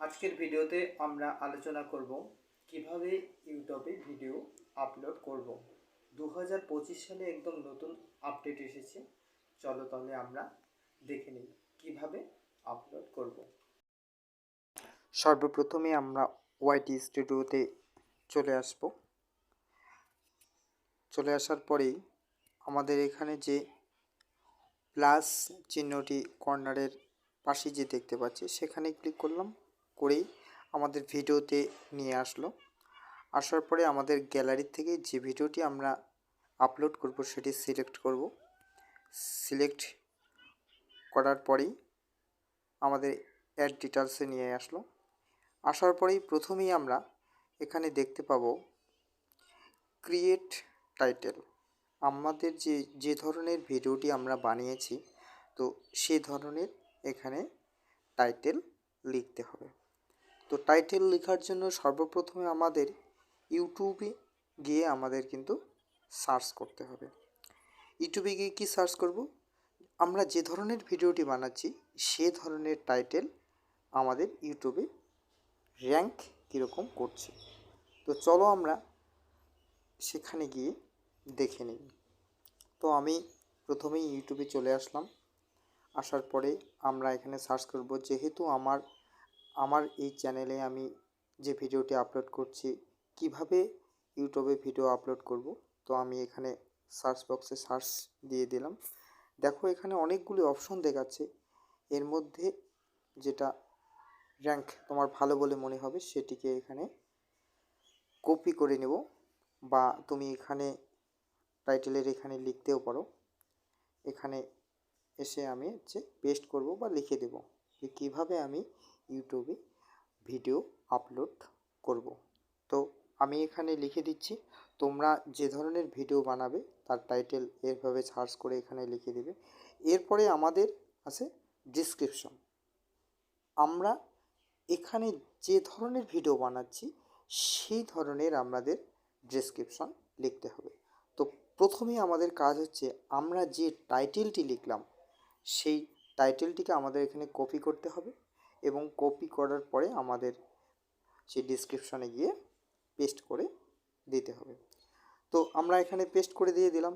আজকের ভিডিওতে আমরা আলোচনা করব কীভাবে ইউটিউবে ভিডিও আপলোড করব। দু হাজার পঁচিশ সালে একদম নতুন আপডেট এসেছে। চলো তাহলে আমরা দেখে নিই কীভাবে আপলোড করব। সর্বপ্রথমে আমরা ওয়াইটি স্টুডিওতে চলে আসব। চলে আসার পরেই আমাদের এখানে যে প্লাস চিহ্নটি কর্নারের পাশে যে দেখতে পাচ্ছি, সেখানে ক্লিক করলাম। করেই আমাদের ভিডিওতে নিয়ে আসলো। আসার পরে আমাদের গ্যালারি থেকে যে ভিডিওটি আমরা আপলোড করব সেটি সিলেক্ট করব। সিলেক্ট করার পরেই আমাদের অ্যাড ডিটেলসে নিয়ে আসলো। আসার পরেই প্রথমেই আমরা এখানে দেখতে পাবো ক্রিয়েট টাইটেল আমাদের যে যে ধরনের ভিডিওটি আমরা বানিয়েছি, তো সে ধরনের এখানে টাইটেল লিখতে হবে। তো টাইটেল লেখার জন্য সর্বপ্রথমে আমাদের ইউটিউবে গিয়ে আমাদের কিন্তু সার্চ করতে হবে। ইউটিউবে গিয়ে কী সার্চ করব? আমরা যে ধরনের ভিডিওটি বানাচ্ছি, সে ধরনের টাইটেল আমাদের ইউটিউবে র্যাঙ্ক কীরকম করছে। তো চলো আমরা সেখানে গিয়ে দেখে নিই। তো আমি প্রথমেই ইউটিউবে চলে আসলাম। আসার পরে আমরা এখানে সার্চ করব, যেহেতু আমার আমার এই চ্যানেলে আমি যে ভিডিওটি আপলোড করছি, কীভাবে ইউটিউবে ভিডিও আপলোড করব, তো আমি এখানে সার্চ বক্সে সার্চ দিয়ে দিলাম। দেখো, এখানে অনেকগুলি অপশন দেখাচ্ছে। এর মধ্যে যেটা র্যাঙ্ক তোমার ভালো বলে মনে হবে, সেটিকে এখানে কপি করে নেব বা তুমি এখানে টাইটেলের এখানে লিখতেও পারো। এখানে এসে আমি হচ্ছে পেস্ট করব বা লিখে দেব যে কীভাবে আমি ইউটিউবে ভিডিও আপলোড করব। তো আমি এখানে লিখে দিচ্ছি, তোমরা যে ধরনের ভিডিও বানাবে তার টাইটেল এরভাবে সার্চ করে এখানে লিখে দেবে। এরপরে আমাদের আছে ডিসক্রিপশন। আমরা এখানে যে ধরনের ভিডিও বানাচ্ছি, সেই ধরনের আমাদের ডিসক্রিপশন লিখতে হবে। তো প্রথমেই আমাদের কাজ হচ্ছে, আমরা যে টাইটেলটি লিখলাম, সেই টাইটেলটিকে আমাদের এখানে কপি করতে হবে। এবং কপি করার পরে আমাদের সেই ডিসক্রিপশনে গিয়ে পেস্ট করে দিতে হবে। তো আমরা এখানে পেস্ট করে দিয়ে দিলাম।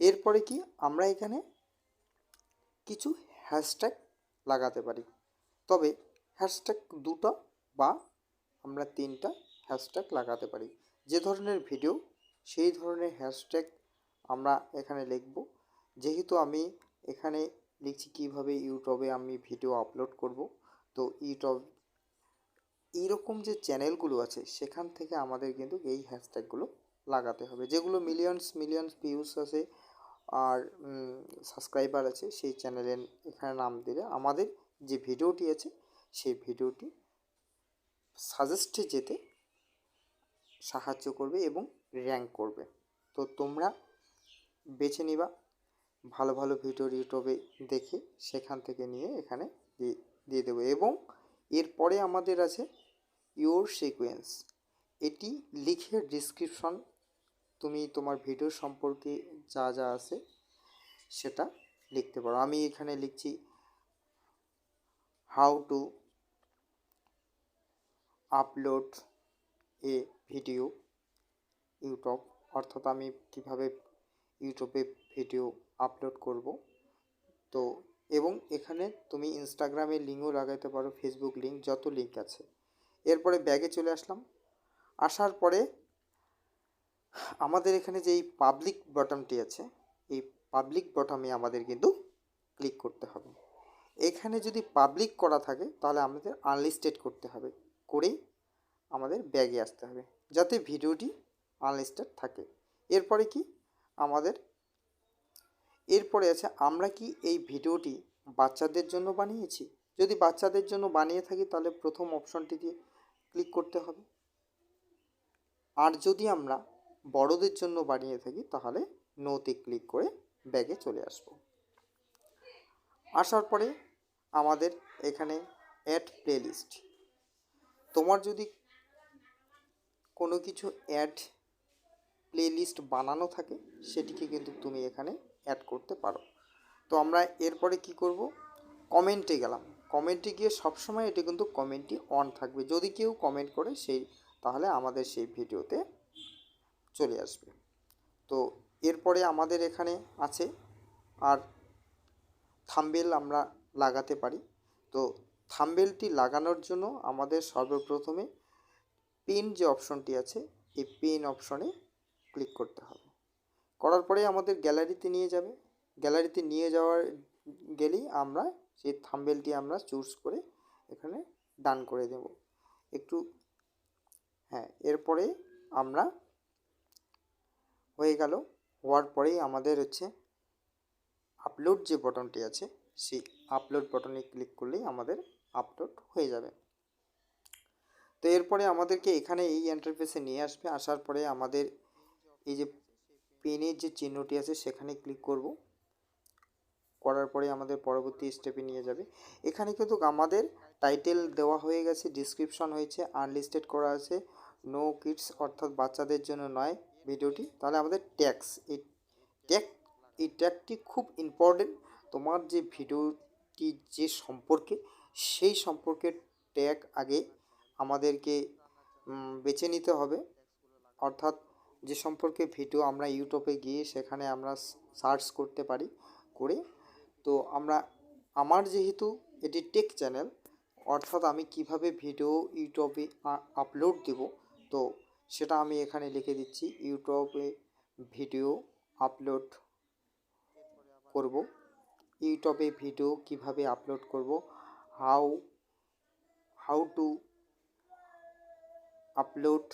এরপরে কি আমরা এখানে কিছু হ্যাশট্যাগ লাগাতে পারি। তবে হ্যাশট্যাগ দুটো বা আমরা তিনটা হ্যাশট্যাগ লাগাতে পারি। যে ধরনের ভিডিও সেই ধরনের হ্যাশট্যাগ আমরা এখানে লিখব। যেহেতু আমি এখানে লিখছি কীভাবে ইউটিউবে আমি ভিডিও আপলোড করব। তো ইউটিউব এইরকম যে চ্যানেলগুলো আছে, সেখান থেকে আমাদের কিন্তু এই হ্যাশট্যাগুলো লাগাতে হবে। যেগুলো মিলিয়নস মিলিয়নস ভিউস আছে আর সাবস্ক্রাইবার আছে, সেই চ্যানেলের এখানে নাম দিলে আমাদের যে ভিডিওটি আছে, সেই ভিডিওটি সাজেস্টে যেতে সাহায্য করবে এবং র্যাঙ্ক করবে। তো তোমরা বেছে নিবা, ভালো ভালো ভিডিও ইউটিউবে দেখে সেখান থেকে নিয়ে এখানে দিয়ে দেবো এবং এরপরে আমাদের আছে ইওর সিকোয়েন্স এটি লিখে ডিসক্রিপশন তুমি তোমার ভিডিও সম্পর্কে যা যা আছে সেটা লিখতে পারো। আমি এখানে লিখছি how to upload a video YouTube অর্থাৎ আমি কীভাবে ইউটিউবে ভিডিও আপলোড করব। তো এবং এখানে তুমি ইনস্টাগ্রামের লিঙ্কও লাগাইতে পারো ফেসবুক লিঙ্ক যত লিঙ্ক আছে। এরপরে ব্যাগে চলে আসলাম। আসার পরে আমাদের এখানে যে এই পাবলিক বটমটি আছে, এই পাবলিক বটমে আমাদের কিন্তু ক্লিক করতে হবে। এখানে যদি পাবলিক করা থাকে, তাহলে আমাদের আনলিস্টেড করতে হবে। করেই আমাদের ব্যাগে আসতে হবে, যাতে ভিডিওটি আনলিস্টেড থাকে। এরপরে কি? আমাদের এরপরে আছে, আমরা কি এই ভিডিওটি বাচ্চাদের জন্য বানিয়েছি? যদি বাচ্চাদের জন্য বানিয়ে থাকি, তাহলে প্রথম অপশনটিতে ক্লিক করতে হবে। আর যদি আমরা বড়দের জন্য বানিয়ে থাকি, তাহলে নোতে ক্লিক করে ব্যাগে চলে আসব। আসার পরে আমাদের এখানে অ্যাড প্লেলিস্ট তোমার যদি কোনো কিছু অ্যাড প্লেলিস্ট বানানো থাকে, সেটিকে কিন্তু তুমি এখানে অ্যাড করতে পারো। তো আমরা এরপরে কি করব? কমেন্টে গেলাম। কমেন্টে গিয়ে সবসময় এটি কিন্তু কমেন্টটি অন থাকবে। যদি কেউ কমেন্ট করে সেই, তাহলে আমাদের সেই ভিডিওতে চলে আসবে। তো এরপরে আমাদের এখানে আছে। আর থাম্বেল আমরা লাগাতে পারি। তো থাম্বেলটি লাগানোর জন্য আমাদের সর্বপ্রথমে পেন যে অপশনটি আছে, এই পেন অপশনে ক্লিক করতে হবে। করার পরে আমাদের গ্যালারিতে নিয়ে যাবে। গ্যালারিতে নিয়ে যাওয়ার গেলেই আমরা সেই থাম্বেলটি আমরা চুজ করে এখানে ডান করে দেব। একটু হ্যাঁ এরপরে আমরা হয়ে গেল। হওয়ার পরেই আমাদের হচ্ছে আপলোড যে বটনটি আছে, সেই আপলোড বটনে ক্লিক করলেই আমাদের আপলোড হয়ে যাবে। তো এরপরে আমাদেরকে এখানে এই ইন্টারফেসে নিয়ে আসবে। আসার পরে আমাদের এই যে পেনের যে চিহ্নটি আছে সেখানে ক্লিক করব। করার পরে আমাদের পরবর্তী স্টেপে নিয়ে যাবে। এখানে কিন্তু আমাদের টাইটেল দেওয়া হয়ে গেছে ডিসক্রিপশন হয়েছে আনলিস্টেড করা আছে। নো কিডস অর্থাৎ বাচ্চাদের জন্য নয় ভিডিওটি। তাহলে আমাদের ট্যাক্স এই ট্যাগ এই ট্যাগটি খুব ইম্পর্টেন্ট তোমার যে ভিডিওটি যে সম্পর্কে, সেই সম্পর্কে ট্যাগ আগে আমাদেরকে বেছে নিতে হবে। অর্থাৎ যে সম্পর্কে ভিডিও আমরা ইউটিউবে গিয়ে সেখানে আমরা সার্চ করতে পারি, করে। তো আমরা, আমার যেহেতু এটি টেক চ্যানেল অর্থাৎ আমি কীভাবে ভিডিও ইউটিউবে আপলোড দেব, তো সেটা আমি এখানে লিখে দিচ্ছি, ইউটিউবে ভিডিও আপলোড করব। ইউটিউবে ভিডিও কীভাবে আপলোড করব হাউ হাউ টু আপলোড